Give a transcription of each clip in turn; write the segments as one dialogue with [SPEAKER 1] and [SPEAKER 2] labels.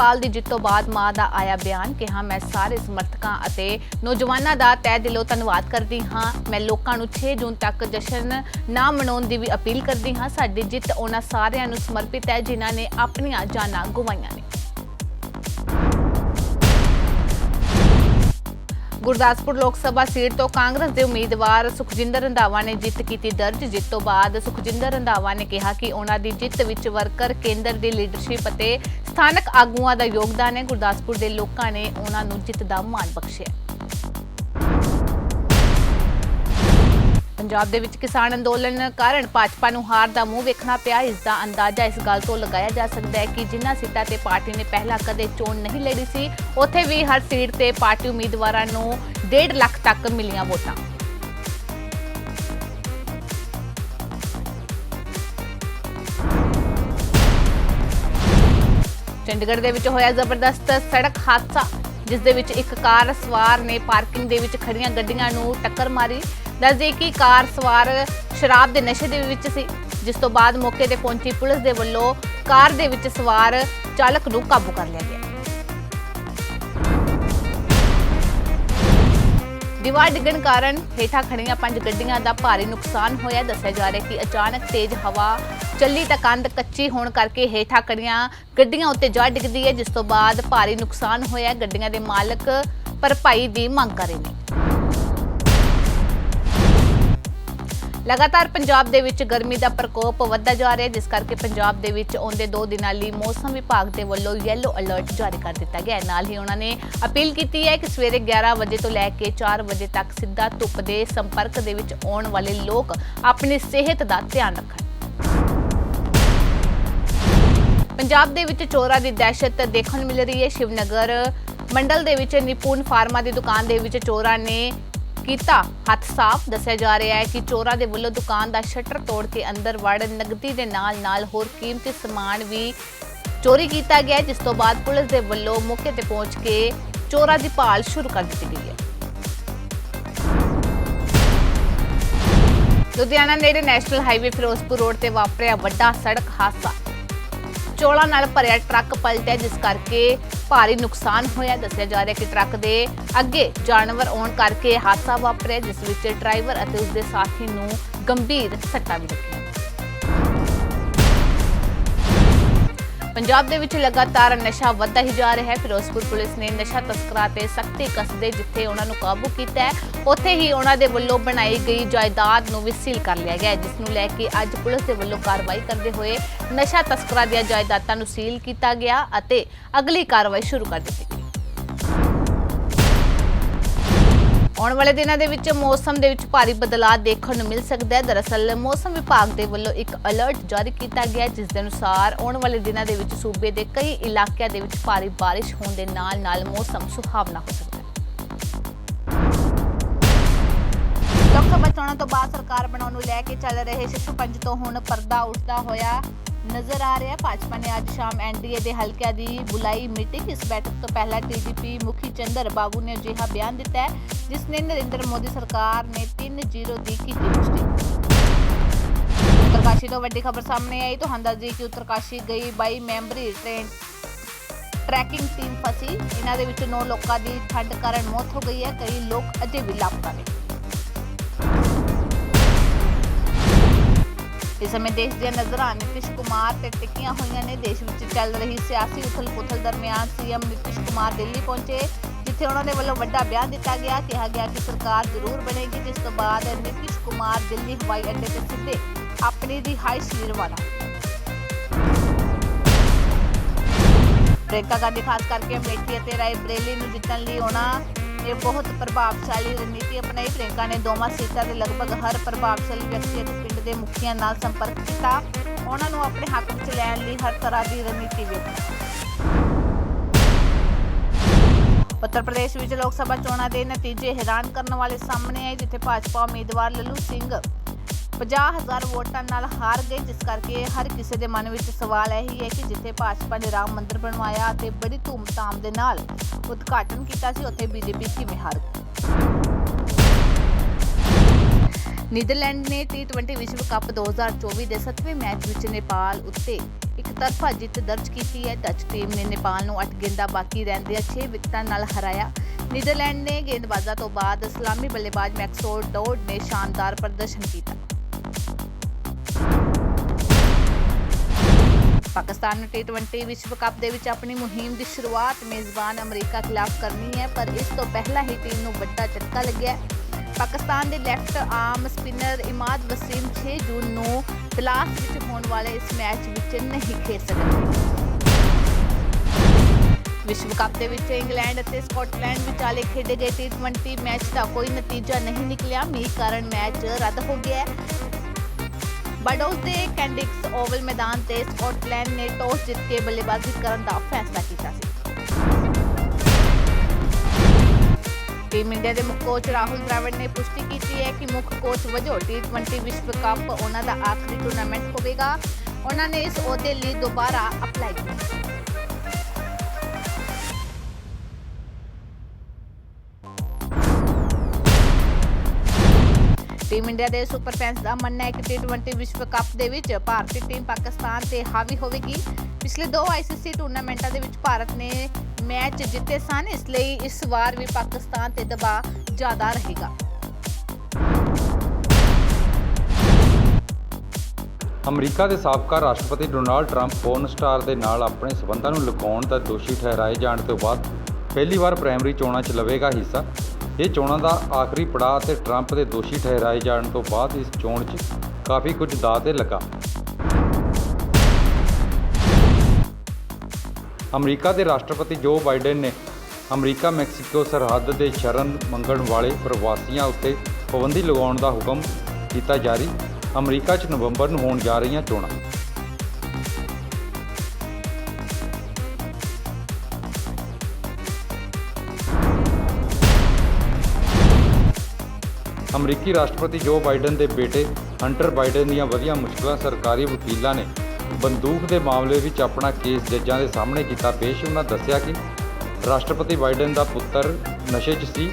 [SPEAKER 1] ਅਮਰਿਤਪਾਲ ਦੀ ਜਿੱਤ ਤੋਂ ਬਾਅਦ ਮਾਂ ਦਾ ਆਇਆ ਬਿਆਨ ਕਿ ਹਾਂ ਮੈਂ ਸਾਰੇ ਸਮਰਥਕਾਂ ਅਤੇ ਨੌਜਵਾਨਾਂ ਦਾ ਤਹਿ ਦਿਲੋਂ ਧੰਨਵਾਦ ਕਰਦੀ ਹਾਂ। ਮੈਂ ਲੋਕਾਂ ਨੂੰ 6 ਜੂਨ ਤੱਕ ਜਸ਼ਨ ਨਾ ਮਨਾਉਣ ਦੀ ਵੀ ਅਪੀਲ ਕਰਦੀ ਹਾਂ। ਸਾਡੀ ਜਿੱਤ ਉਹਨਾਂ ਸਾਰਿਆਂ ਨੂੰ ਸਮਰਪਿਤ ਹੈ, ਜਿਨ੍ਹਾਂ ਨੇ ਆਪਣੀਆਂ ਜਾਨਾਂ ਗਵਾਈਆਂ ਨੇ। ਗੁਰਦਾਸਪੁਰ ਲੋਕ ਸਭਾ ਸੀਟ ਤੋਂ ਕਾਂਗਰਸ ਦੇ ਉਮੀਦਵਾਰ ਸੁਖਜਿੰਦਰ ਰੰਧਾਵਾ ਨੇ ਜਿੱਤ ਕੀਤੀ ਦਰਜ। ਜਿੱਤ ਤੋਂ ਬਾਅਦ ਸੁਖਜਿੰਦਰ ਰੰਧਾਵਾ ਨੇ ਕਿਹਾ ਕਿ ਉਹਨਾਂ ਦੀ ਜਿੱਤ ਵਿੱਚ ਵਰਕਰ ਕੇਂਦਰ ਦੀ ਲੀਡਰਸ਼ਿਪ ਅਤੇ ਸਥਾਨਕ ਆਗੂਆਂ ਦਾ ਯੋਗਦਾਨ ਹੈ। ਗੁਰਦਾਸਪੁਰ ਦੇ ਲੋਕਾਂ ਨੇ ਉਹਨਾਂ ਨੂੰ ਜਿੱਤ ਦਾ ਮਾਣ ਬਖਸ਼ਿਆ। ਪੰਜਾਬ ਦੇ ਵਿੱਚ ਕਿਸਾਨ ਅੰਦੋਲਨ ਕਾਰਨ ਭਾਜਪਾ ਨੂੰ ਹਾਰ ਦਾ ਮੂੰਹ ਵੇਖਣਾ ਪਿਆ। ਇਸ ਦਾ ਅੰਦਾਜ਼ਾ ਇਸ ਗੱਲ ਤੋਂ ਲਗਾਇਆ ਜਾ ਸਕਦਾ ਹੈ ਕਿ ਜਿਨ੍ਹਾਂ ਸੀਟਾਂ ਤੇ ਪਾਰਟੀ ਨੇ ਪਹਿਲਾਂ ਕਦੇ ਚੋਣ ਨਹੀਂ ਲੜੀ ਸੀ, ਉੱਥੇ ਵੀ ਹਰ ਸੀਟ ਤੇ ਪਾਰਟੀ ਉਮੀਦਵਾਰਾਂ ਨੂੰ 1.5 ਲੱਖ ਤੱਕ ਮਿਲੀਆਂ ਵੋਟਾਂ। ਚੰਡੀਗੜ੍ਹ ਦੇ ਵਿੱਚ ਹੋਇਆ ਜ਼ਬਰਦਸਤ ਸੜਕ ਹਾਦਸਾ, ਜਿਸ ਦੇ ਵਿੱਚ ਇੱਕ ਕਾਰ ਸਵਾਰ ਨੇ ਪਾਰਕਿੰਗ ਦੇ ਵਿੱਚ ਖੜੀਆਂ ਗੱਡੀਆਂ ਨੂੰ ਟੱਕਰ ਮਾਰੀ। ਦੱਸਦੇ ਕਿ ਕਾਰ ਸਵਾਰ ਸ਼ਰਾਬ ਦੇ ਨਸ਼ੇ ਦੇ ਵਿੱਚ ਸੀ, ਜਿਸ ਤੋਂ ਬਾਅਦ ਮੌਕੇ ਤੇ ਪਹੁੰਚੀ ਪੁਲਿਸ ਦੇ ਵੱਲੋਂ ਕਾਰ ਦੇ ਵਿੱਚ ਸਵਾਰ ਚਾਲਕ ਨੂੰ ਕਾਬੂ ਕਰ ਲਿਆ ਗਿਆ। ਦੀਵਾਰ ਡਿੱਗਣ ਕਾਰਨ ਹੇਠਾਂ ਖੜੀਆਂ ਪੰਜ ਗੱਡੀਆਂ ਦਾ ਭਾਰੀ ਨੁਕਸਾਨ ਹੋਇਆ। ਦੱਸਿਆ ਜਾ ਰਿਹਾ ਕਿ ਅਚਾਨਕ ਤੇਜ਼ ਹਵਾ ਚੱਲੀ ਤਾਂ ਕੰਧ ਕੱਚੀ ਹੋਣ ਕਰਕੇ ਹੇਠਾਂ ਖੜੀਆਂ ਗੱਡੀਆਂ ਉੱਤੇ ਜਾ ਡਿੱਗਦੀ ਹੈ, ਜਿਸ ਤੋਂ ਬਾਅਦ ਭਾਰੀ ਨੁਕਸਾਨ ਹੋਇਆ। ਗੱਡੀਆਂ ਦੇ ਮਾਲਕ ਭਰਪਾਈ ਦੀ ਮੰਗ ਕਰ ਰਹੇ ਨੇ। ਲਗਾਤਾਰ ਪੰਜਾਬ ਦੇ ਵਿੱਚ ਗਰਮੀ ਦਾ ਪ੍ਰਕੋਪ ਵੱਧਦਾ ਜਾ ਰਿਹਾ ਹੈ, ਜਿਸ ਕਰਕੇ ਪੰਜਾਬ ਦੇ ਵਿੱਚ ਆਉਂਦੇ 2 ਦਿਨਾਂ ਲਈ ਮੌਸਮ ਵਿਭਾਗ ਦੇ ਵੱਲੋਂ ਯੈਲੋ ਅਲਰਟ ਜਾਰੀ ਕਰ ਦਿੱਤਾ ਗਿਆ ਹੈ। ਨਾਲ ਹੀ ਉਹਨਾਂ ਨੇ ਅਪੀਲ ਕੀਤੀ ਹੈ ਕਿ ਸਵੇਰੇ 11 ਵਜੇ ਤੋਂ ਲੈ ਕੇ 4 ਵਜੇ ਤੱਕ ਸਿੱਧਾ ਧੁੱਪ ਦੇ ਸੰਪਰਕ ਦੇ ਵਿੱਚ ਆਉਣ ਵਾਲੇ ਲੋਕ ਆਪਣੀ ਸਿਹਤ ਦਾ ਧਿਆਨ ਰੱਖਣ। ਪੰਜਾਬ ਦੇ ਵਿੱਚ ਚੋਰਾਂ ਦੀ ਦਹਿਸ਼ਤ ਦੇਖਣ ਨੂੰ ਮਿਲ ਰਹੀ ਹੈ। ਸ਼ਿਵਨਗਰ ਮੰਡਲ ਦੇ ਵਿੱਚ ਨਿਪੁੰਨ ਫਾਰਮਾ ਦੀ ਦੁਕਾਨ ਦੇ ਵਿੱਚ ਚੋਰਾਂ ਨੇ ਕੀਤਾ। ਹੱਥ ਸਾਫ਼ ਦੱਸਿਆ ਜਾ ਰਿਹਾ ਹੈ ਕਿ ਚੋਰਾਂ ਦੇ ਵੱਲੋਂ ਦੁਕਾਨ ਦਾ ਸ਼ਟਰ ਤੋੜ ਕੇ ਅੰਦਰ ਵੜ ਨਗਦੀ ਦੇ ਨਾਲ-ਨਾਲ ਹੋਰ ਕੀਮਤੀ ਸਮਾਨ ਵੀ ਚੋਰੀ ਕੀਤਾ ਗਿਆ ਜਿਸ ਤੋਂ ਬਾਅਦ ਪੁਲਿਸ ਦੇ ਵੱਲੋਂ ਮੌਕੇ ਤੇ ਪਹੁੰਚ ਕੇ ਚੋਰਾਂ ਦੀ ਭਾਲ ਸ਼ੁਰੂ ਕਰ ਦਿੱਤੀ ਗਈ ਹੈ। ਲੁਧਿਆਣਾ ਨੇੜੇ ਨੈਸ਼ਨਲ ਹਾਈਵੇ ਫਿਰੋਜ਼ਪੁਰ ਰੋਡ ਤੇ ਵਾਪਰਿਆ ਵੱਡਾ ਸੜਕ ਹਾਦਸਾ। ਚੋਲਾ ਨਾਲ ਭਰਿਆ ਟਰੱਕ ਪਲਟਿਆ ਜਿਸ ਕਰਕੇ ਭਾਰੀ ਨੁਕਸਾਨ ਹੋਇਆ। ਦੱਸਿਆ ਜਾ ਰਿਹਾ ਕਿ ਟਰੱਕ ਦੇ ਅੱਗੇ ਜਾਨਵਰ ਆਉਣ ਕਰਕੇ ਹਾਦਸਾ ਵਾਪਰਿਆ, ਜਿਸ ਵਿੱਚ ਡਰਾਈਵਰ ਅਤੇ ਉਸਦੇ ਸਾਥੀ ਨੂੰ ਗੰਭੀਰ ਸੱਟਾਂ ਵੀ ਲੱਗੀਆਂ। ਪੰਜਾਬ ਦੇ ਵਿੱਚ ਲਗਾਤਾਰ ਨਸ਼ਾ ਵੱਧਦਾ ਹੀ ਜਾ ਰਿਹਾ ਹੈ। ਫਿਰੋਜ਼ਪੁਰ ਪੁਲਿਸ ਨੇ ਨਸ਼ਾ ਤਸਕਰਾਂ ਤੇ ਸਖਤੀ ਕਸਦੇ ਜਿੱਥੇ ਉਹਨਾਂ ਨੂੰ ਕਾਬੂ ਕੀਤਾ ਹੈ, ਉੱਥੇ ਹੀ ਉਹਨਾਂ ਦੇ ਵੱਲੋਂ ਬਣਾਈ ਗਈ ਜਾਇਦਾਦ ਨੂੰ ਵੀ ਸੀਲ ਕਰ ਲਿਆ ਗਿਆ ਜਿਸ ਨੂੰ ਲੈ ਕੇ ਅੱਜ ਪੁਲਿਸ ਦੇ ਵੱਲੋਂ ਕਾਰਵਾਈ ਕਰਦੇ ਹੋਏ ਨਸ਼ਾ ਤਸਕਰਾਂ ਦੀਆਂ ਜਾਇਦਾਦਾਂ ਨੂੰ ਸੀਲ ਕੀਤਾ ਗਿਆ ਅਤੇ ਅਗਲੀ ਕਾਰਵਾਈ ਸ਼ੁਰੂ ਕਰ ਦਿੱਤੀ ਗਈ। ਆਉਣ ਵਾਲੇ ਦਿਨਾਂ ਦੇ ਵਿੱਚ ਮੌਸਮ ਦੇ ਵਿੱਚ ਭਾਰੀ ਬਦਲਾਅ ਦੇਖਣ ਨੂੰ ਮਿਲ ਸਕਦਾ ਹੈ। ਦਰਅਸਲ ਮੌਸਮ ਵਿਭਾਗ ਦੇ ਵੱਲੋਂ ਇੱਕ ਅਲਰਟ ਜਾਰੀ ਕੀਤਾ ਗਿਆ ਹੈ, ਜਿਸ ਦੇ ਅਨੁਸਾਰ ਆਉਣ ਵਾਲੇ ਦਿਨਾਂ ਦੇ ਵਿੱਚ ਸੂਬੇ ਦੇ ਕਈ ਇਲਾਕਿਆਂ ਦੇ ਵਿੱਚ ਭਾਰੀ ਬਾਰਿਸ਼ ਹੋਣ ਦੇ ਨਾਲ-ਨਾਲ ਮੌਸਮ ਸੁਹਾਵਣਾ ਹੋ ਸਕਦਾ ਹੈ। ਲੋਕ ਸਭਾ ਤੋਂ ਬਾਅਦ ਸਰਕਾਰ ਬਣਾਉਣ ਨੂੰ ਲੈ ਕੇ ਚੱਲ ਰਹੇ ਸਿੱਧੂ ਪੰਜ ਤੋਂ ਹੁਣ ਪਰਦਾ ਉੱਠਦਾ ਹੋਇਆ। ਨਜ਼ਰ ਆ ਰਿਹਾ ਹੈ। ਭਾਜਪਾ ਨੇ ਅੱਜ ਸ਼ਾਮ ਐਨਡੀਏ ਦੇ ਹਲਕਿਆਂ ਦੀ ਬੁਲਾਈ ਮੀਟਿੰਗ। ਇਸ ਬੈਠਕ ਤੋਂ ਪਹਿਲਾਂ ਟੀਡੀਪੀ ਮੁਖੀ ਚੰਦਰ ਬਾਬੂ ਨੇ ਅਜਿਹਾ ਬਿਆਨ ਦਿੱਤਾ ਹੈ, ਜਿਸ ਨੇ ਨਰਿੰਦਰ ਮੋਦੀ ਸਰਕਾਰ ਨੇ 3-0 ਦੀ ਕੀਤੀ ਪੁਸ਼ਟੀ। ਉੱਤਰਕਾਸ਼ੀ ਤੋਂ ਵੱਡੀ ਖਬਰ ਸਾਹਮਣੇ ਆਈ। ਤੁਹਾਨੂੰ ਦੱਸ ਦਈਏ ਕਿ ਉੱਤਰਕਾਸ਼ੀ ਗਈ 22 ਮੈਂਬਰੀ ਟ੍ਰੇਨ ਟਰੈਕਿੰਗ ਟੀਮ ਫਸੀ। ਇਹਨਾਂ ਦੇ ਵਿੱਚ 9 ਲੋਕਾਂ ਦੀ ਠੰਡ ਕਾਰਨ ਮੌਤ ਹੋ ਗਈ ਹੈ। ਕਈ ਲੋਕ ਅਜੇ ਵੀ ਲਾਪਤਾ ਨੇ। ਇਸ ਸਮੇਂ ਦੇਸ਼ ਦੀਆਂ ਨਜ਼ਰਾਂ ਨਿਤਿਸ਼ ਕੁਮਾਰ ਤੇ ਟਿਕੀਆਂ ਹੋਈਆਂ ਨੇ। ਦੇਸ਼ ਵਿੱਚ ਚੱਲ ਰਹੀ ਸਿਆਸੀ ਉਥਲ-ਪੁਥਲ ਦਰਮਿਆਨ ਸੀਐਮ ਨਿਤਿਸ਼ ਕੁਮਾਰ ਦਿੱਲੀ ਪਹੁੰਚੇ, ਜਿੱਥੇ ਉਹਨਾਂ ਦੇ ਵੱਲੋਂ ਵੱਡਾ ਬਿਆਨ ਦਿੱਤਾ ਗਿਆ। ਕਿਹਾ ਗਿਆ ਕਿ ਸਰਕਾਰ ਜ਼ਰੂਰ ਬਣੇਗੀ, ਜਿਸ ਤੋਂ ਬਾਅਦ ਨਿਤਿਸ਼ ਕੁਮਾਰ ਦਿੱਲੀ, ਹਵਾਈ ਅੱਡੇ ਤੇ ਸਿੱਧੇ ਆਪਣੀ ਰਿਹਾਇਸ਼ ਲਈ ਰਵਾਨਾ ਪ੍ਰਿਯੰਕਾ ਗਾਂਧੀ, ਖਾਸ ਕਰਕੇ ਅਮੇਠੀ ਅਤੇ ਰਾਏ ਬਰੇਲੀ ਨੂੰ ਜਿੱਤਣ ਲਈ ਉਹਨਾਂ ਨੇ ਬਹੁਤ ਪ੍ਰਭਾਵਸ਼ਾਲੀ ਰਣਨੀਤੀ ਅਪਣਾਈ। ਪ੍ਰਿਯੰਕਾ ਨੇ ਦੋਵਾਂ ਸੀਟਾਂ ਦੇ ਲਗਭਗ ਹਰ ਪ੍ਰਭਾਵਸ਼ਾਲੀ ਵਿਅਕਤੀ ਅਤੇ ਪਿੰਡ ਦੇ ਮੁਖੀਆਂ ਨਾਲ ਸੰਪਰਕ ਕੀਤਾ। ਉਹਨਾਂ ਨੂੰ ਆਪਣੇ ਹੱਕ ਵਿੱਚ ਲੈਣ ਲਈ ਹਰ ਤਰ੍ਹਾਂ ਦੀ ਰਣਨੀਤੀ ਵੀ ਉੱਤਰ ਪ੍ਰਦੇਸ਼ ਵਿੱਚ ਲੋਕ ਸਭਾ ਚੋਣਾਂ ਦੇ ਨਤੀਜੇ ਹੈਰਾਨ ਕਰਨ ਵਾਲੇ ਸਾਹਮਣੇ ਆਏ, ਜਿੱਥੇ ਭਾਜਪਾ ਉਮੀਦਵਾਰ ਲੱਲੂ ਸਿੰਘ 50000 ਵੋਟਾਂ ਨਾਲ ਹਾਰ ਗਏ, ਜਿਸ ਕਰਕੇ ਹਰ ਕਿਸੇ ਦੇ ਮਨ ਵਿੱਚ ਸਵਾਲ ਇਹੀ ਹੈ ਕਿ ਜਿੱਥੇ ਭਾਜਪਾ ਨੇ ਰਾਮ ਮੰਦਿਰ ਬਣਵਾਇਆ ਅਤੇ ਬੜੀ ਧੂਮਧਾਮ ਦੇ ਨਾਲ ਉਦਘਾਟਨ ਕੀਤਾ ਸੀ, ਉੱਥੇ ਬੀਜੇਪੀ ਕਿਵੇਂ ਹਾਰ ਗਈ? ਨੀਦਰਲੈਂਡ ਨੇ T20 ਵਿਸ਼ਵ ਕੱਪ 2024 ਦੇ 7ਵੇਂ ਮੈਚ ਵਿੱਚ ਨੇਪਾਲ ਉੱਤੇ ਇੱਕ ਤਰਫਾ ਜਿੱਤ ਦਰਜ ਕੀਤੀ ਹੈ। ਡੱਚ ਟੀਮ ਨੇ ਨੇਪਾਲ ਨੂੰ 8 ਗੇਂਦਾਂ ਬਾਕੀ ਰਹਿੰਦਿਆਂ 6 ਵਿਕਟਾਂ ਨਾਲ ਹਰਾਇਆ। ਨੀਦਰਲੈਂਡ ਨੇ ਗੇਂਦਬਾਜ਼ਾਂ ਤੋਂ ਬਾਅਦ ਸਲਾਮੀ ਬੱਲੇਬਾਜ਼ ਮੈਕਸੋਰ ਡੋਡ ਨੇ ਸ਼ਾਨਦਾਰ ਪ੍ਰਦਰਸ਼ਨ ਕੀਤਾ। ਪਾਕਿਸਤਾਨ ਨੂੰ ਟੀ20 ਵਿਸ਼ਵ ਕੱਪ ਦੇ ਵਿੱਚ ਆਪਣੀ ਮੁਹਿੰਮ ਦੀ ਸ਼ੁਰੂਆਤ ਮੇਜ਼ਬਾਨ ਅਮਰੀਕਾ ਖਿਲਾਫ ਕਰਨੀ ਹੈ, ਪਰ ਇਸ ਤੋਂ ਪਹਿਲਾਂ ਹੀ ਟੀਮ ਨੂੰ ਵੱਡਾ ਝਟਕਾ ਲੱਗਿਆ ਪਾਕਿਸਤਾਨ ਦੇ left arm spinner Imad Wasim 6 ਜੂਨ ਨੂੰ ਤਲਾਸ ਵਿੱਚ ਹੋਣ ਵਾਲੇ ਇਸ ਮੈਚ ਵਿੱਚ ਨਹੀਂ ਖੇਡ ਸਕਦੇ ਵਿਸ਼ਵ ਕੱਪ ਦੇ ਵਿੱਚ ਇੰਗਲੈਂਡ ਅਤੇ ਸਕਾਟਲੈਂਡ ਵਿਚਾਲੇ ਖੇਡੇ ਗਏ ਟੀ20 ਮੈਚ ਦਾ ਕੋਈ ਨਤੀਜਾ ਨਹੀਂ ਨਿਕਲਿਆ। ਮੀਂਹ ਕਾਰਨ ਮੈਚ ਰੱਦ ਹੋ ਗਿਆ ਹੈ ਬਡੋਸ ਦੇ ਕੈਂਡਿਕਸ ਓਵਲ ਮੈਦਾਨ ਤੇ ਸਕਾਟਲੈਂਡ ਨੇ ਟੌਸ ਜਿੱਤ ਕੇ ਬੱਲੇਬਾਜ਼ੀ ਕਰਨ ਦਾ ਫੈਸਲਾ ਕੀਤਾ ਸੀ। ਟੀਮ ਇੰਡੀਆ ਦੇ ਮੁੱਖ ਕੋਚ ਰਾਹੁਲ ਦ੍ਰਾਵਿੜ ਨੇ ਪੁਸ਼ਟੀ ਕੀਤੀ ਹੈ ਕਿ ਮੁੱਖ ਕੋਚ ਵਜੋਂ ਟੀ20 ਵਿਸ਼ਵ ਕੱਪ ਉਹਨਾਂ ਦਾ ਆਖਰੀ ਟੂਰਨਾਮੈਂਟ ਹੋਵੇਗਾ। ਉਹਨਾਂ ਨੇ ਇਸ ਅਹੁਦੇ ਲਈ ਦੁਬਾਰਾ ਅਪਲਾਈ ਕੀਤਾ। ਟੀਮ ਇੰਡੀਆ ਦੇ ਸੁਪਰ ਫੈਨਸ ਦਾ ਮੰਨਣਾ ਹੈ ਕਿ ਟੀ20 ਵਿਸ਼ਵ ਕੱਪ ਦੇ ਵਿੱਚ ਭਾਰਤੀ ਟੀਮ ਪਾਕਿਸਤਾਨ ਤੇ ਹਾਵੀ ਹੋਵੇਗੀ। ਪਿਛਲੇ ਦੋ ਆਈਸੀਸੀ ਟੂਰਨਾਮੈਂਟਾਂ ਦੇ ਵਿੱਚ ਭਾਰਤ ਨੇ ਮੈਚ ਜਿੱਤੇ ਸਨ, ਇਸ ਲਈ ਇਸ ਵਾਰ ਵੀ ਪਾਕਿਸਤਾਨ ਤੇ ਦਬਾਅ ਜ਼ਿਆਦਾ ਰਹੇਗਾ।
[SPEAKER 2] ਅਮਰੀਕਾ ਦੇ ਸਾਬਕਾ ਰਾਸ਼ਟਰਪਤੀ ਡੋਨਾਲਡ ਟਰੰਪ ਪੋਰਨ ਸਟਾਰ ਦੇ ਨਾਲ ਆਪਣੇ ਸਬੰਧਾਂ ਨੂੰ ਲੁਕਾਉਣ ਦਾ ਦੋਸ਼ੀ ਠਹਿਰਾਏ ਜਾਣ ਤੋਂ ਬਾਅਦ ਪਹਿਲੀ ਵਾਰ ਪ੍ਰਾਇਮਰੀ ਚੋਣਾਂ 'ਚ ਲਵੇਗਾ ਹਿੱਸਾ। ਇਹ ਚੋਣਾਂ ਦਾ ਆਖਰੀ ਪੜਾਅ ਤੇ ਟਰੰਪ ਦੇ ਦੋਸ਼ੀ ਠਹਿਰਾਏ ਜਾਣ ਤੋਂ ਬਾਅਦ ਇਸ ਚੋਣ 'ਚ ਕਾਫੀ ਕੁਝ ਦਾ ਤੇ ਲੱਗਾ। ਅਮਰੀਕਾ ਦੇ ਰਾਸ਼ਟਰਪਤੀ ਜੋ ਬਾਈਡਨ ਨੇ ਅਮਰੀਕਾ ਮੈਕਸੀਕੋ ਸਰਹੱਦ ਦੇ ਸ਼ਰਨ ਮੰਗਣ ਵਾਲੇ ਪ੍ਰਵਾਸੀਆਂ ਉੱਤੇ ਪਾਬੰਦੀ ਲਗਾਉਣ ਦਾ ਹੁਕਮ ਕੀਤਾ ਜਾਰੀ, ਅਮਰੀਕਾ 'ਚ ਨਵੰਬਰ ਨੂੰ ਹੋਣ ਜਾ ਰਹੀਆਂ ਚੋਣਾਂ। ਅਮਰੀਕੀ ਰਾਸ਼ਟਰਪਤੀ ਜੋ ਬਾਈਡਨ ਦੇ ਬੇਟੇ ਹੰਟਰ ਬਾਈਡਨ ਦੀਆਂ ਵਧੀਆਂ ਮੁਸ਼ਕਲਾਂ ਸਰਕਾਰੀ ਵਕੀਲਾਂ ਨੇ ਬੰਦੂਕ ਦੇ ਮਾਮਲੇ ਵਿੱਚ ਆਪਣਾ ਕੇਸ ਜੱਜਾਂ ਦੇ ਸਾਹਮਣੇ ਕੀਤਾ ਪੇਸ਼, ਉਹਨਾਂ ਦੱਸਿਆ ਕਿ ਰਾਸ਼ਟਰਪਤੀ ਬਾਈਡਨ ਦਾ ਪੁੱਤਰ ਨਸ਼ੇ 'ਚ ਸੀ।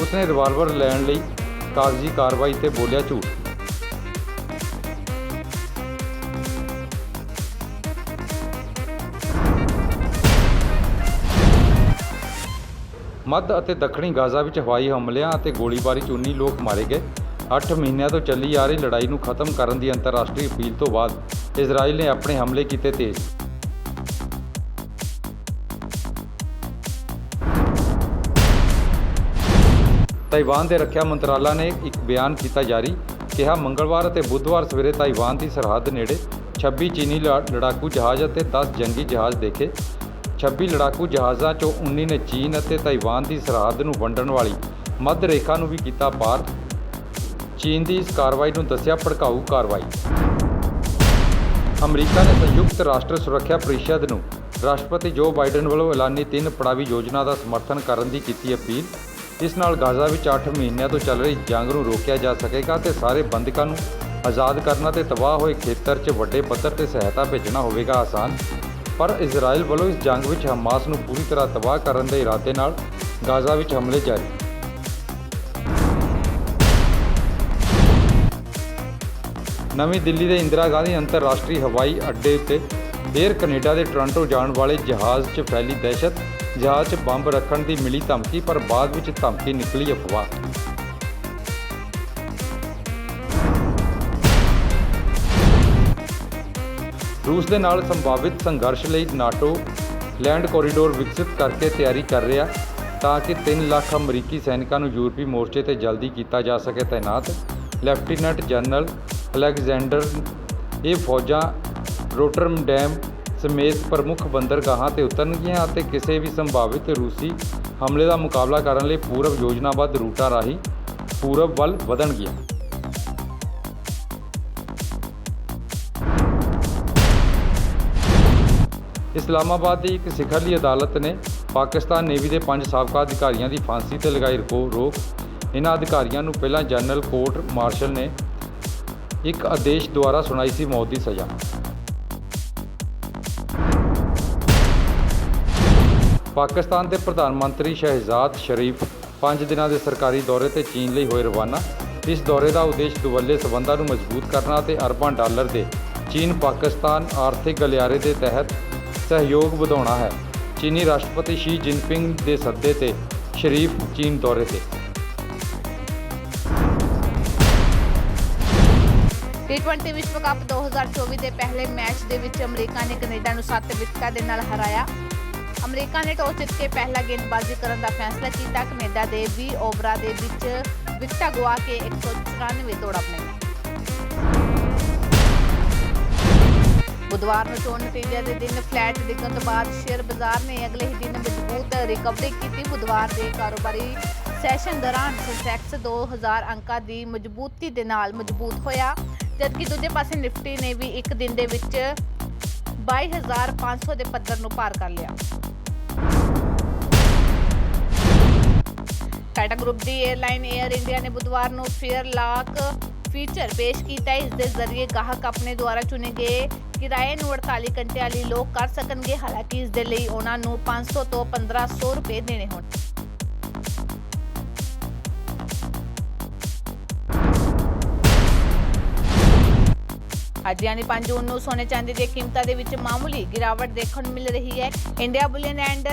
[SPEAKER 2] ਉਸਨੇ ਰਿਵਾਲਵਰ ਲੈਣ ਲਈ ਕਾਗਜ਼ੀ ਕਾਰਵਾਈ ਤੇ ਬੋਲਿਆ ਝੂਠ। ਮੱਧ ਅਤੇ ਦੱਖਣੀ ਗਾਜ਼ਾ ਵਿੱਚ ਹਵਾਈ ਹਮਲਿਆਂ ਅਤੇ ਗੋਲੀਬਾਰੀ 'ਚ 19 ਲੋਕ ਮਾਰੇ ਗਏ। 8 ਮਹੀਨਿਆਂ ਤੋਂ ਚੱਲੀ ਆ ਰਹੀ ਲੜਾਈ ਨੂੰ ਖਤਮ ਕਰਨ ਦੀ ਅੰਤਰਰਾਸ਼ਟਰੀ ਅਪੀਲ ਤੋਂ ਬਾਅਦ ਇਜ਼ਰਾਈਲ ਨੇ ਆਪਣੇ ਹਮਲੇ ਕੀਤੇ ਤੇਜ਼। ਤਾਈਵਾਨ ਦੇ ਰੱਖਿਆ ਮੰਤਰਾਲਾ ਨੇ ਇੱਕ ਬਿਆਨ ਕੀਤਾ ਜਾਰੀ, ਕਿਹਾ ਮੰਗਲਵਾਰ ਅਤੇ ਬੁੱਧਵਾਰ ਸਵੇਰੇ ਤਾਈਵਾਨ ਦੀ ਸਰਹੱਦ ਨੇੜੇ 26 ਚੀਨੀ ਲੜਾਕੂ ਜਹਾਜ਼ ਅਤੇ 10 ਜੰਗੀ ਜਹਾਜ਼ ਦੇਖੇ। 26 ਲੜਾਕੂ ਜਹਾਜ਼ਾਂ ਚੋਂ 19 ਨੇ ਚੀਨ ਅਤੇ ਤਾਈਵਾਨ ਦੀ ਸਰਹੱਦ ਨੂੰ ਵੰਡਣ ਵਾਲੀ ਮੱਧ ਰੇਖਾ ਨੂੰ ਵੀ ਕੀਤਾ ਪਾਰ ਚੀਨ ਦੀ ਇਸ ਕਾਰਵਾਈ ਨੂੰ ਦੱਸਿਆ ਭੜਕਾਊ ਕਾਰਵਾਈ। ਅਮਰੀਕਾ ਨੇ ਸੰਯੁਕਤ ਰਾਸ਼ਟਰ ਸੁਰੱਖਿਆ ਪਰਿਸ਼ਦ ਨੂੰ ਰਾਸ਼ਟਰਪਤੀ ਜੋ ਬਾਈਡਨ ਵੱਲੋਂ ਐਲਾਨੀ ਤਿੰਨ ਪੜਾਵੀ ਯੋਜਨਾ ਦਾ ਸਮਰਥਨ ਕਰਨ ਦੀ ਕੀਤੀ ਅਪੀਲ। ਇਸ ਨਾਲ ਗਾਜ਼ਾ ਵਿੱਚ 8 ਮਹੀਨਿਆਂ ਤੋਂ ਚੱਲ ਰਹੀ ਜੰਗ ਨੂੰ ਰੋਕਿਆ ਜਾ ਸਕੇਗਾ ਤੇ ਸਾਰੇ ਬੰਦਕਾਂ ਨੂੰ ਆਜ਼ਾਦ ਕਰਨਾ ਤੇ ਤਬਾਹ ਹੋਏ ਖੇਤਰ 'ਚ ਵੱਡੇ ਪੱਧਰ ਤੇ ਸਹਾਇਤਾ ਭੇਜਣਾ ਹੋਵੇਗਾ ਆਸਾਨ। ਪਰ ਇਜ਼ਰਾਈਲ ਵੱਲੋਂ ਇਸ ਜੰਗ ਵਿੱਚ ਹਮਾਸ ਨੂੰ ਪੂਰੀ ਤਰ੍ਹਾਂ ਤਬਾਹ ਕਰਨ ਦੇ ਇਰਾਦੇ ਨਾਲ ਗਾਜ਼ਾ ਵਿੱਚ ਹਮਲੇ ਜਾਰੀ। ਨਵੀਂ ਦਿੱਲੀ ਦੇ ਇੰਦਰਾ ਗਾਂਧੀ ਅੰਤਰਰਾਸ਼ਟਰੀ ਹਵਾਈ ਅੱਡੇ ਉੱਤੇ 에ਅਰ ਕੈਨੇਡਾ ਦੇ ਟੋਰਾਂਟੋ ਜਾਣ ਵਾਲੇ ਜਹਾਜ਼ 'ਚ ਫੈਲੀ ਦਹਿਸ਼ਤ, ਜਹਾਜ਼ 'ਚ ਬੰਬ ਰੱਖਣ ਦੀ ਮਿਲੀ ਧਮਕੀ, ਪਰ ਬਾਅਦ ਵਿੱਚ ਧਮਕੀ ਨਿਕਲੀ ਅਫਵਾਹ। ਰੂਸ ਦੇ ਨਾਲ ਸੰਭਾਵਿਤ ਸੰਘਰਸ਼ ਲਈ ਨਾਟੋ ਲੈਂਡ ਕੋਰੀਡੋਰ ਵਿਕਸਿਤ ਕਰਕੇ ਤਿਆਰੀ ਕਰ ਰਿਹਾ, ਤਾਂ ਕਿ 3 ਲੱਖ ਅਮਰੀਕੀ ਸੈਨਿਕਾਂ ਨੂੰ ਯੂਰਪੀ ਮੋਰਚੇ ਤੇ ਜਲਦੀ ਕੀਤਾ ਜਾ ਸਕੇ ਤਾਇਨਾਤ ਲੈਫਟੀਨੈਂਟ ਜਨਰਲ ਅਲੈਗਜ਼ੈਂਡਰ, ਇਹ ਫੌਜਾਂ ਰੋਟਰਡੈਮ ਸਮੇਤ ਪ੍ਰਮੁੱਖ ਬੰਦਰਗਾਹਾਂ ਤੇ ਉਤਰਨਗੀਆਂ ਅਤੇ ਕਿਸੇ ਵੀ ਸੰਭਾਵਿਤ ਰੂਸੀ ਹਮਲੇ ਦਾ ਮੁਕਾਬਲਾ ਕਰਨ ਲਈ ਪੂਰਬ ਯੋਜਨਾਬੱਧ ਰੂਟਾਂ ਰਾਹੀਂ ਪੂਰਬ ਵੱਲ ਵਧਣਗੀਆਂ। ਇਸਲਾਮਾਬਾਦ ਦੀ ਇੱਕ ਸਿਖਰਲੀ ਅਦਾਲਤ ਨੇ ਪਾਕਿਸਤਾਨ ਨੇਵੀ ਦੇ ਪੰਜ ਸਾਬਕਾ ਅਧਿਕਾਰੀਆਂ ਦੀ ਫਾਂਸੀ ਤੇ ਲਗਾਈ ਰਕੋ ਰੋਕ। ਇਹਨਾਂ ਅਧਿਕਾਰੀਆਂ ਨੂੰ ਪਹਿਲਾਂ ਜਨਰਲ ਕੋਰਟ ਮਾਰਸ਼ਲ ਨੇ ਇੱਕ ਆਦੇਸ਼ ਦੁਆਰਾ ਸੁਣਾਈ ਸੀ ਮੌਤ ਦੀ ਸਜ਼ਾ। ਪਾਕਿਸਤਾਨ ਦੇ ਪ੍ਰਧਾਨ ਮੰਤਰੀ ਸ਼ਹਿਜ਼ਾਦ ਸ਼ਰੀਫ 5 ਦਿਨਾਂ ਦੇ ਸਰਕਾਰੀ ਦੌਰੇ ਤੇ ਚੀਨ ਲਈ ਹੋਏ ਰਵਾਨਾ। ਇਸ ਦੌਰੇ ਦਾ ਉਦੇਸ਼ ਦੁਵੱਲੇ ਸਬੰਧਾਂ ਨੂੰ ਮਜ਼ਬੂਤ ਕਰਨਾ ਅਤੇ ਅਰਬਾਂ ਡਾਲਰ ਦੇ ਚੀਨ ਪਾਕਿਸਤਾਨ ਆਰਥਿਕ ਗਲਿਆਰੇ ਦੇ ਤਹਿਤ ਸਹਿਯੋਗ ਵਧਾਉਣਾ ਹੈ। ਚੀਨੀ ਰਾਸ਼ਟਰਪਤੀ ਸ਼ੀ ਜਿਨਪਿੰਗ ਦੇ ਸੱਦੇ ਤੇ ਸ਼ਰੀਫ ਚੀਨ ਦੌਰੇ ਤੇ।
[SPEAKER 1] ਟੀ20 ਵਿਸ਼ਵ ਕੱਪ 2024 ਦੇ ਪਹਿਲੇ ਮੈਚ ਦੇ ਵਿੱਚ ਅਮਰੀਕਾ ਨੇ ਕੈਨੇਡਾ ਨੂੰ 7 ਵਿਕਟਾਂ ਦੇ ਨਾਲ ਹਰਾਇਆ। ਅਮਰੀਕਾ ਨੇ ਟੌਸ ਜਿੱਤ ਕੇ ਪਹਿਲਾ ਗੇਂਦਬਾਜ਼ੀ ਕਰਨ ਦਾ ਫੈਸਲਾ ਕੀਤਾ। ਕੈਨੇਡਾ ਦੇ 20 ਓਵਰਾਂ ਦੇ ਵਿੱਚ ਵਿਕਟਾਂ ਗਵਾ ਕੇ 194 ਦੌੜਾਂ ਬਣਾਈਆਂ ਬੁੱਧਵਾਰ ਨੂੰ ਚੋਣ ਨਤੀਜੇ ਦੇ ਦਿਨ ਫਲੈਟ ਡਿੱਗਣ ਤੋਂ ਬਾਅਦ ਸ਼ੇਅਰ ਬਾਜ਼ਾਰ ਨੇ ਅਗਲੇ ਹੀ ਦਿਨ ਮਜ਼ਬੂਤ ਰਿਕਵਰੀ ਕੀਤੀ। ਬੁੱਧਵਾਰ ਦੇ ਕਾਰੋਬਾਰੀ ਸੈਸ਼ਨ ਦੌਰਾਨ ਸੈਂਸੈਕਸ 2000 ਅੰਕਾਂ ਦੀ ਮਜ਼ਬੂਤੀ ਦੇ ਨਾਲ ਮਜ਼ਬੂਤ ਹੋਇਆ। ਜਦਕਿ ਦੂਜੇ ਪਾਸੇ ਨਿਫਟੀ ਨੇ ਵੀ ਇੱਕ ਦਿਨ ਦੇ ਵਿੱਚ 22500 ਦੇ ਪੱਧਰ ਨੂੰ ਪਾਰ ਕਰ ਲਿਆ। ਟਾਟਾ ਗਰੁੱਪ ਦੀ 에ਅਰਲਾਈਨ 에ਅਰ ਇੰਡੀਆ ਨੇ ਬੁੱਧਵਾਰ ਨੂੰ ਫੇਅਰ ਲਾਕ ਫੀਚਰ ਪੇਸ਼ ਕੀਤਾ ਇਸ ਦੇ ਜ਼ਰੀਏ ਗਾਹਕ ਆਪਣੇ ਦੁਆਰਾ ਚੁਣੇ ਗਏ ਕਿਰਾਏ ਨੂੰ 48 ਘੰਟਿਆਂ ਲਈ ਲੋਕ ਕਰ ਸਕਣਗੇ, ਹਾਲਾਂਕਿ ਇਸ ਦੇ ਲਈ ਉਹਨਾਂ ਨੂੰ 500 ਤੋਂ 1500 ਰੁਪਏ ਦੇਣੇ ਹੋਣ ਅੱਜ ਯਾਨੀ 5 ਜੂਨ ਨੂੰ ਸੋਨੇ ਚਾਂਦੀ ਦੀਆਂ ਕੀਮਤਾਂ ਦੇ ਵਿੱਚ ਮਾਮੂਲੀ ਗਿਰਾਵਟ ਦੇਖਣ ਨੂੰ ਮਿਲ ਰਹੀ ਹੈ। India bullion and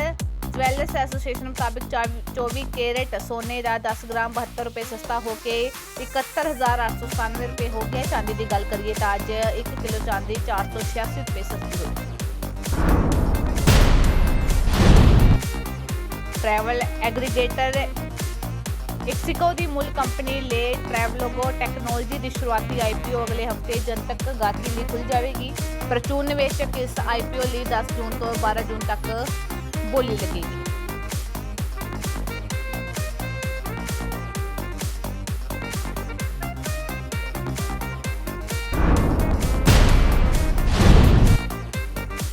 [SPEAKER 1] jewellers association ਮੁਤਾਬਿਕ 24 ਕੈਰੇਟ ਸੋਨੇ ਦਾ 10 ਗ੍ਰਾਮ 72 ਰੁਪਏ ਸਸਤਾ ਹੋ ਕੇ 71897 ਰੁਪਏ ਹੋ ਗਿਆ। ਚਾਂਦੀ ਦੀ ਗੱਲ ਕਰੀਏ ਤਾਂ ਅੱਜ 1 ਕਿਲੋ ਚਾਂਦੀ 486 ਰੁਪਏ ਸਸਤੀ ਹੋਈ। ਟਰੈਵਲ ਐਗਰੀਗੇਟਰ ਇਕਸਿਕੋ ਦੀ ਮੂਲ ਕੰਪਨੀ ਲੇ ਟਰੈਵਲੋਗੋ ਟੈਕਨੋਲੋਜੀ ਦੀ ਸ਼ੁਰੂਆਤੀ ਆਈਪੀਓ ਅਗਲੇ ਹਫ਼ਤੇ ਜਨਤਕ ਗਾਹਕੀ ਲਈ ਖੁੱਲ ਜਾਵੇਗੀ। ਪ੍ਰਚੂਨ ਨਿਵੇਸ਼ਕ ਇਸ ਆਈਪੀਓ ਲਈ 10 ਜੂਨ ਤੋਂ 12 ਜੂਨ ਤੱਕ ਬੋਲੀ ਲੱਗੇਗੀ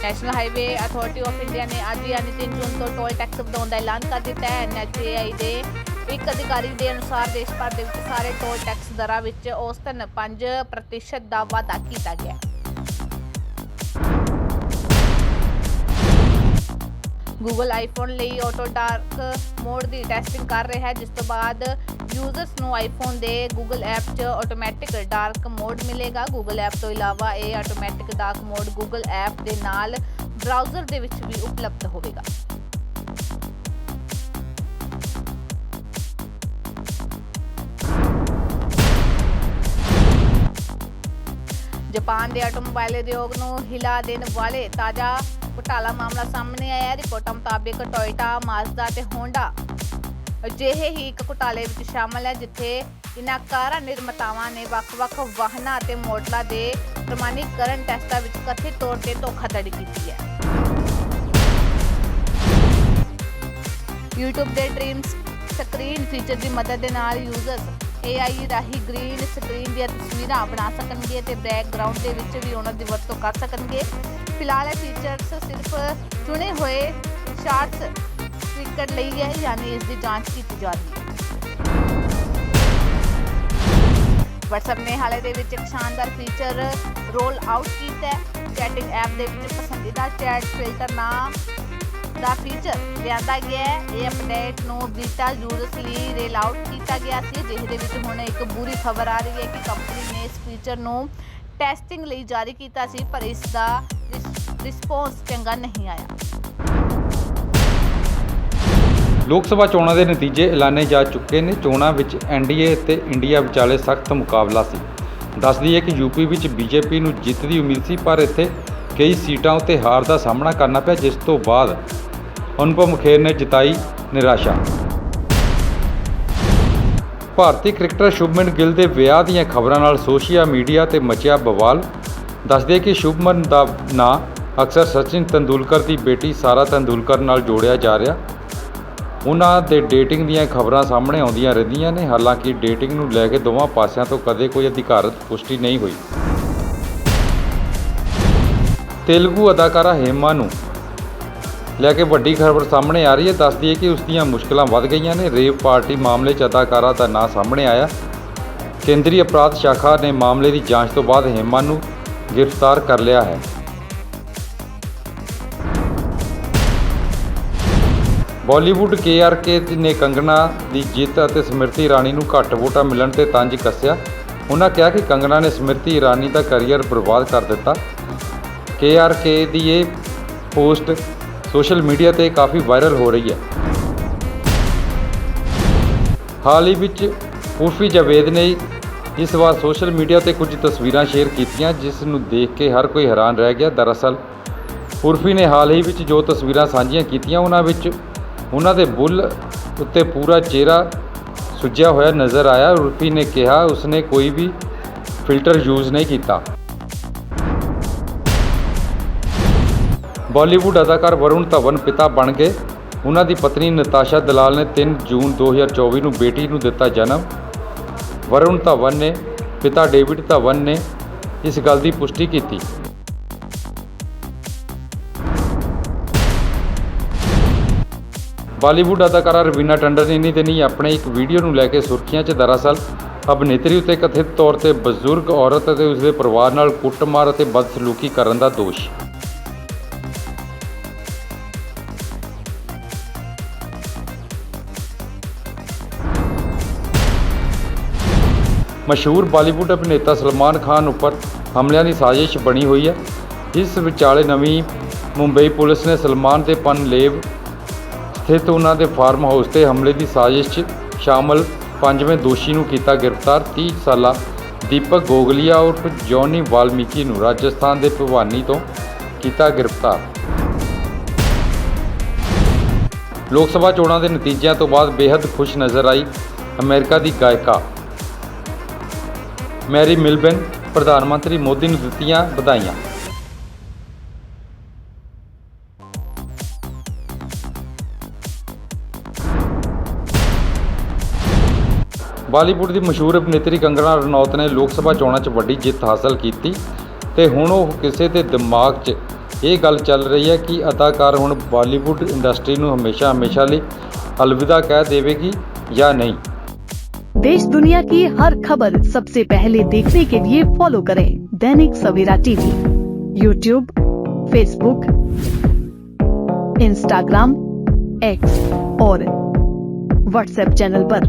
[SPEAKER 1] national highway authority of India ਨੇ ਅੱਜ ਯਾਨੀ 3 ਜੂਨ ਤੋਂ ਟੋਲ ਟੈਕਸ ਵਧਾਉਣ ਦਾ ਐਲਾਨ ਕਰ ਦਿੱਤਾ ਹੈ। ਐਨਐਚਏਆਈ ਦੇ ਇੱਕ ਅਧਿਕਾਰੀ ਦੇ ਅਨੁਸਾਰ ਦੇਸ਼ ਭਰ ਦੇ ਵਿੱਚ ਸਾਰੇ ਟੋਲ ਟੈਕਸ ਦਰਾਂ ਵਿੱਚ ਔਸਤਨ 5% ਦਾ ਵਾਧਾ ਕੀਤਾ ਗਿਆ। ਹੈ ਗੂਗਲ ਆਈਫੋਨ ਲਈ ਆਟੋ ਡਾਰਕ ਮੋਡ ਦੀ ਟੈਸਟਿੰਗ ਕਰ ਰਿਹਾ ਹੈ, ਜਿਸ ਤੋਂ ਬਾਅਦ ਯੂਜ਼ਰਸ ਨੂੰ ਆਈਫੋਨ ਦੇ ਗੂਗਲ ਐਪ 'ਚ ਆਟੋਮੈਟਿਕ ਡਾਰਕ ਮੋਡ ਮਿਲੇਗਾ। ਗੂਗਲ ਐਪ ਤੋਂ ਇਲਾਵਾ ਇਹ automatic dark mode Google app ਦੇ ਨਾਲ ਬ੍ਰਾਊਜ਼ਰ ਦੇ ਵਿੱਚ ਵੀ ਉਪਲਬਧ ਹੋਵੇਗਾ। ਜਾਪਾਨ ਦੇ ਆਟੋਮੋਬਾਈਲ ਉਦਯੋਗ ਨੂੰ ਹਿਲਾ ਦੇਣ ਵਾਲੇ ਤਾਜ਼ਾ ਘੁਟਾਲਾ ਮਾਮਲਾ ਸਾਹਮਣੇ ਆਇਆ ਹੈ। ਰਿਪੋਰਟਾਂ ਮੁਤਾਬਿਕ ਟੋਇਟਾ, ਮਾਜ਼ਦਾ ਤੇ ਹੋਂਡਾ ਅਜਿਹੇ ਹੀ ਇੱਕ ਘੁਟਾਲੇ ਵਿੱਚ ਸ਼ਾਮਲ ਹੈ, ਜਿੱਥੇ ਇਨ੍ਹਾਂ ਕਾਰਾਂ ਨਿਰਮਾਤਾਵਾਂ ਨੇ ਵੱਖ-ਵੱਖ ਵਾਹਨਾਂ ਅਤੇ ਮਾਡਲਾਂ ਦੇ ਪ੍ਰਮਾਣੀਕਰਨ ਟੈਸਟਾਂ ਵਿੱਚ ਕਥਿਤ ਤੌਰ ਤੇ ਧੋਖਾਧੜੀ ਕੀਤੀ ਹੈ। YouTube ਦੇ ਡ੍ਰੀਮ ਸਕਰੀਨ ਫੀਚਰ ਦੀ ਮਦਦ ਦੇ ਨਾਲ ਯੂਜ਼ਰਸ AI ਰਾਹੀਂ ਗ੍ਰੀਨ ਸਕਰੀਨ ਦੀਆਂ ਤਸਵੀਰਾਂ ਬਣਾ ਸਕਣਗੇ ਤੇ ਬੈਕਗ੍ਰਾਉਂਡ ਦੇ ਵਿੱਚ ਵੀ ਉਹਨਾਂ ਦੀ ਵਰਤੋਂ ਕਰ ਸਕਣਗੇ। ਫਿਲਹਾਲ ਇਹ ਫੀਚਰਸ ਸਿਰਫ ਚੁਣੇ ਹੋਏ ਸ਼ਾਰਟਸ ਸਪੀਕਰ ਲਈ ਹੈ, ਯਾਨੀ ਇਸ ਦੀ ਜਾਂਚ ਕੀਤੀ ਜਾ ਰਹੀ ਹੈ। WhatsApp ਨੇ ਹਾਲੇ ਦੇ ਵਿੱਚ ਇੱਕ ਸ਼ਾਨਦਾਰ ਫੀਚਰ ਰੋਲ ਆਊਟ ਕੀਤਾ ਹੈ। ਚੈਟਿੰਗ ਐਪ ਦੇ ਵਿੱਚ ਪਸੰਦੀਦਾ ਚੈਟ ਫਿਲਟਰ ਨਾ ਦਾ ਫੀਚਰ ਲਿਆਂਦਾ ਗਿਆ ਹੈ। ਇਹ ਅਪਡੇਟ ਨੂੰ ਬੀਟਾ ਯੂਜ਼ਰਸ ਲਈ ਰੇਲ ਆਊਟ ਕੀਤਾ ਗਿਆ ਸੀ ਜਿਸ ਦੇ ਵਿੱਚ ਹੁਣ ਇੱਕ ਬੁਰੀ ਖਬਰ ਆ ਰਹੀ ਹੈ ਕਿ ਕੰਪਨੀ ਨੇ ਇਸ ਫੀਚਰ ਨੂੰ ਟੈਸਟਿੰਗ ਲਈ ਜਾਰੀ ਕੀਤਾ ਸੀ, ਪਰ ਇਸ ਦਾ ਰਿਸਪੌਂਸ ਚੰਗਾ ਨਹੀਂ ਆਇਆ।
[SPEAKER 2] ਲੋਕ ਸਭਾ ਚੋਣਾਂ ਦੇ ਨਤੀਜੇ ਐਲਾਨੇ ਜਾ ਚੁੱਕੇ ਨੇ। ਚੋਣਾਂ ਵਿੱਚ ਐਨਡੀਏ ਅਤੇ ਇੰਡੀਆ ਵਿਚਾਲੇ ਸਖਤ ਮੁਕਾਬਲਾ ਸੀ। ਦੱਸਦੀ ਹੈ ਕਿ ਯੂਪੀ ਵਿੱਚ ਬੀਜੇਪੀ ਨੂੰ ਜਿੱਤ ਦੀ ਉਮੀਦ ਸੀ, ਪਰ ਇੱਥੇ ਕਈ ਸੀਟਾਂ ਉੱਤੇ ਹਾਰ ਦਾ ਸਾਹਮਣਾ ਕਰਨਾ ਪਿਆ, ਜਿਸ ਤੋਂ ਬਾਅਦ ਅਨੁਪਮ ਖੇਰ ਨੇ ਜਿਤਾਈ ਨਿਰਾਸ਼ਾ। ਭਾਰਤੀ ਕ੍ਰਿਕਟਰ ਸ਼ੁਭਮਨ ਗਿੱਲ ਦੇ ਵਿਆਹ ਦੀਆਂ ਖਬਰਾਂ ਨਾਲ ਸੋਸ਼ਲ ਮੀਡੀਆ ਤੇ ਮਚਿਆ ਬਵਾਲ। ਦੱਸਦੇ ਕਿ ਸ਼ੁਭਮਨ ਦਾ ਨਾਂ ਅਕਸਰ ਸਚਿਨ ਤੰਦੂਲਕਰ ਦੀ ਬੇਟੀ ਸਾਰਾ ਤੰਦੂਲਕਰ ਨਾਲ ਜੋੜਿਆ ਜਾ ਰਿਹਾ। ਉਹਨਾਂ ਦੇ ਡੇਟਿੰਗ ਦੀਆਂ ਖਬਰਾਂ ਸਾਹਮਣੇ ਆਉਂਦੀਆਂ ਰਹਿੰਦੀਆਂ ਨੇ, ਹਾਲਾਂਕਿ ਡੇਟਿੰਗ ਨੂੰ ਲੈ ਕੇ ਦੋਵਾਂ ਪਾਸਿਆਂ ਤੋਂ ਕਦੇ ਕੋਈ ਅਧਿਕਾਰਤ ਪੁਸ਼ਟੀ ਨਹੀਂ ਹੋਈ। ਤੇਲਗੂ ਅਦਾਕਾਰਾ ਹੇਮਾ ਨੂੰ ਲੈ ਕੇ ਵੱਡੀ ਖਬਰ ਸਾਹਮਣੇ ਆ ਰਹੀ ਹੈ। ਦੱਸਦੀ ਹੈ ਕਿ ਉਸ ਦੀਆਂ ਮੁਸ਼ਕਲਾਂ ਵੱਧ ਗਈਆਂ ਨੇ। ਰੇਪ ਪਾਰਟੀ ਮਾਮਲੇ 'ਚ ਅਦਾਕਾਰਾ ਦਾ ਨਾਂ ਸਾਹਮਣੇ ਆਇਆ। ਕੇਂਦਰੀ ਅਪਰਾਧ ਸ਼ਾਖਾ ਨੇ ਮਾਮਲੇ ਦੀ ਜਾਂਚ ਤੋਂ ਬਾਅਦ ਹੇਮਾ ਨੂੰ ਗ੍ਰਿਫਤਾਰ ਕਰ ਲਿਆ ਹੈ। ਬਾਲੀਵੁੱਡ ਕੇਆਰਕੇ ਨੇ ਕੰਗਣਾ ਦੀ ਜਿੱਤ ਅਤੇ ਸਮ੍ਰਿਤੀ ਇਰਾਨੀ ਨੂੰ ਘੱਟ ਵੋਟਾਂ ਮਿਲਣ ਤੇ ਤੰਜ ਕੱਸਿਆ। ਉਹਨਾਂ ਕਿਹਾ ਕਿ ਕੰਗਣਾ ਨੇ ਸਮ੍ਰਿਤੀ ਇਰਾਨੀ ਦਾ ਕੈਰੀਅਰ ਬਰਬਾਦ ਕਰ ਦਿੱਤਾ। ਕੇ ਦੀ ਇਹ ਪੋਸਟ ਸੋਸ਼ਲ ਮੀਡੀਆ ਤੇ ਕਾਫੀ ਵਾਇਰਲ ਹੋ ਰਹੀ ਹੈ। ਹਾਲ ਹੀ ਵਿੱਚ ਉਰਫੀ ਜਾਵੇਦ ਨੇ ਇਸ ਵਾਰ ਸੋਸ਼ਲ ਮੀਡੀਆ ਤੇ ਕੁਝ ਤਸਵੀਰਾਂ ਸ਼ੇਅਰ ਕੀਤੀਆਂ, ਜਿਸ ਨੂੰ ਦੇਖ ਕੇ ਹਰ ਕੋਈ ਹੈਰਾਨ ਰਹਿ ਗਿਆ। ਦਰਅਸਲ ਉਰਫੀ ਨੇ ਹਾਲ ਹੀ ਵਿੱਚ ਜੋ ਤਸਵੀਰਾਂ ਸਾਂਝੀਆਂ ਕੀਤੀਆਂ ਉਹਨਾਂ ਵਿੱਚ ਉਹਨਾਂ ਦੇ ਬੁੱਲ ਉੱਤੇ ਪੂਰਾ ਚਿਹਰਾ ਸੁੱਜਿਆ ਹੋਇਆ ਨਜ਼ਰ ਆਇਆ। ਉਰਫੀ ਨੇ ਕਿਹਾ, ਉਸਨੇ ਕੋਈ ਵੀ ਫਿਲਟਰ ਯੂਜ਼ ਨਹੀਂ ਕੀਤਾ। ਬਾਲੀਵੁੱਡ ਅਦਾਕਾਰ ਵਰੁਣ ਧਵਨ ਪਿਤਾ ਬਣ ਗਏ ਉਹਨਾਂ ਦੀ ਪਤਨੀ ਨਤਾਸ਼ਾ ਦਲਾਲ ਨੇ 3 ਜੂਨ 2024 ਨੂੰ ਬੇਟੀ ਨੂੰ ਦਿੱਤਾ ਜਨਮ। ਵਰੁਣ ਧਵਨ ਨੇ, ਪਿਤਾ ਡੇਵਿਡ ਧਵਨ ਨੇ ਇਸ ਗੱਲ ਦੀ ਪੁਸ਼ਟੀ ਕੀਤੀ। ਬਾਲੀਵੁੱਡ ਅਦਾਕਾਰਾ ਰਵੀਨਾ ਟੰਡਨ ਇਨੀ ਦਿਨੀ ਆਪਣੇ ਇੱਕ ਵੀਡੀਓ ਨੂੰ ਲੈ ਕੇ ਸੁਰਖੀਆਂ 'ਚ ਦਰਅਸਲ ਅਭਿਨੇਤਰੀ ਉੱਤੇ ਕਥਿਤ ਤੌਰ ਤੇ ਬਜ਼ੁਰਗ ਔਰਤ ਅਤੇ ਉਸਦੇ ਪਰਿਵਾਰ ਨਾਲ ਕੁੱਟਮਾਰ ਅਤੇ ਬਦਸਲੂਕੀ ਕਰਨ ਦਾ ਦੋਸ਼। ਮਸ਼ਹੂਰ ਬਾਲੀਵੁੱਡ ਅਭਿਨੇਤਾ ਸਲਮਾਨ ਖਾਨ ਉੱਪਰ ਹਮਲਿਆਂ ਦੀ ਸਾਜ਼ਿਸ਼ ਬਣੀ ਹੋਈ ਹੈ। ਇਸ ਵਿਚਾਲੇ ਨਵੀਂ ਮੁੰਬਈ ਪੁਲਿਸ ਨੇ ਸਲਮਾਨ ਦੇ ਪਨਲੇਵ ਸਥਿਤ ਉਹਨਾਂ ਦੇ ਫਾਰਮ ਹਾਊਸ ਤੇ ਹਮਲੇ ਦੀ ਸਾਜ਼ਿਸ਼ 'ਚ ਸ਼ਾਮਲ ਪੰਜਵੇਂ ਦੋਸ਼ੀ ਨੂੰ ਕੀਤਾ ਗ੍ਰਿਫਤਾਰ 30 ਸਾਲਾ ਦੀਪਕ ਗੋਗਲੀਆ ਉਰਫ ਜੌਨੀ ਵਾਲਮੀਕੀ ਨੂੰ ਰਾਜਸਥਾਨ ਦੇ ਭਵਾਨੀ ਤੋਂ ਕੀਤਾ ਗ੍ਰਿਫਤਾਰ। ਲੋਕ ਸਭਾ ਚੋਣਾਂ ਦੇ ਨਤੀਜਿਆਂ ਤੋਂ ਬਾਅਦ ਬੇहद ਖੁਸ਼ ਨਜ਼ਰ ਆਈ ਅਮਰੀਕਾ ਦੀ ਗਾਇਕਾ। ਮੈਰੀ ਮਿਲਬਨ, ਪ੍ਰਧਾਨ ਮੰਤਰੀ ਮੋਦੀ ਨੂੰ ਦਿੱਤੀਆਂ ਵਧਾਈਆਂ। ਬਾਲੀਵੁੱਡ ਦੀ ਮਸ਼ਹੂਰ ਅਭਿਨੇਤਰੀ ਕੰਗਨਾ ਰਣੌਤ ਨੇ ਲੋਕ ਸਭਾ ਚੋਣਾਂ 'ਚ ਵੱਡੀ ਜਿੱਤ ਹਾਸਲ ਕੀਤੀ ਤੇ ਹੁਣ ਉਹ ਕਿਸੇ ਦੇ ਦਿਮਾਗ 'ਚ ਇਹ ਗੱਲ ਚੱਲ ਰਹੀ ਹੈ ਕਿ ਅਦਾਕਾਰ ਹੁਣ ਬਾਲੀਵੁੱਡ ਇੰਡਸਟਰੀ ਨੂੰ ਹਮੇਸ਼ਾ ਹਮੇਸ਼ਾ ਲਈ ਅਲਵਿਦਾ ਕਹਿ ਦੇਵੇਗੀ ਜਾਂ ਨਹੀਂ
[SPEAKER 3] देश दुनिया की हर खबर सबसे पहले देखने के लिए फॉलो करें Dainik Savera TV YouTube Facebook Instagram X और व्हाट्सएप चैनल पर।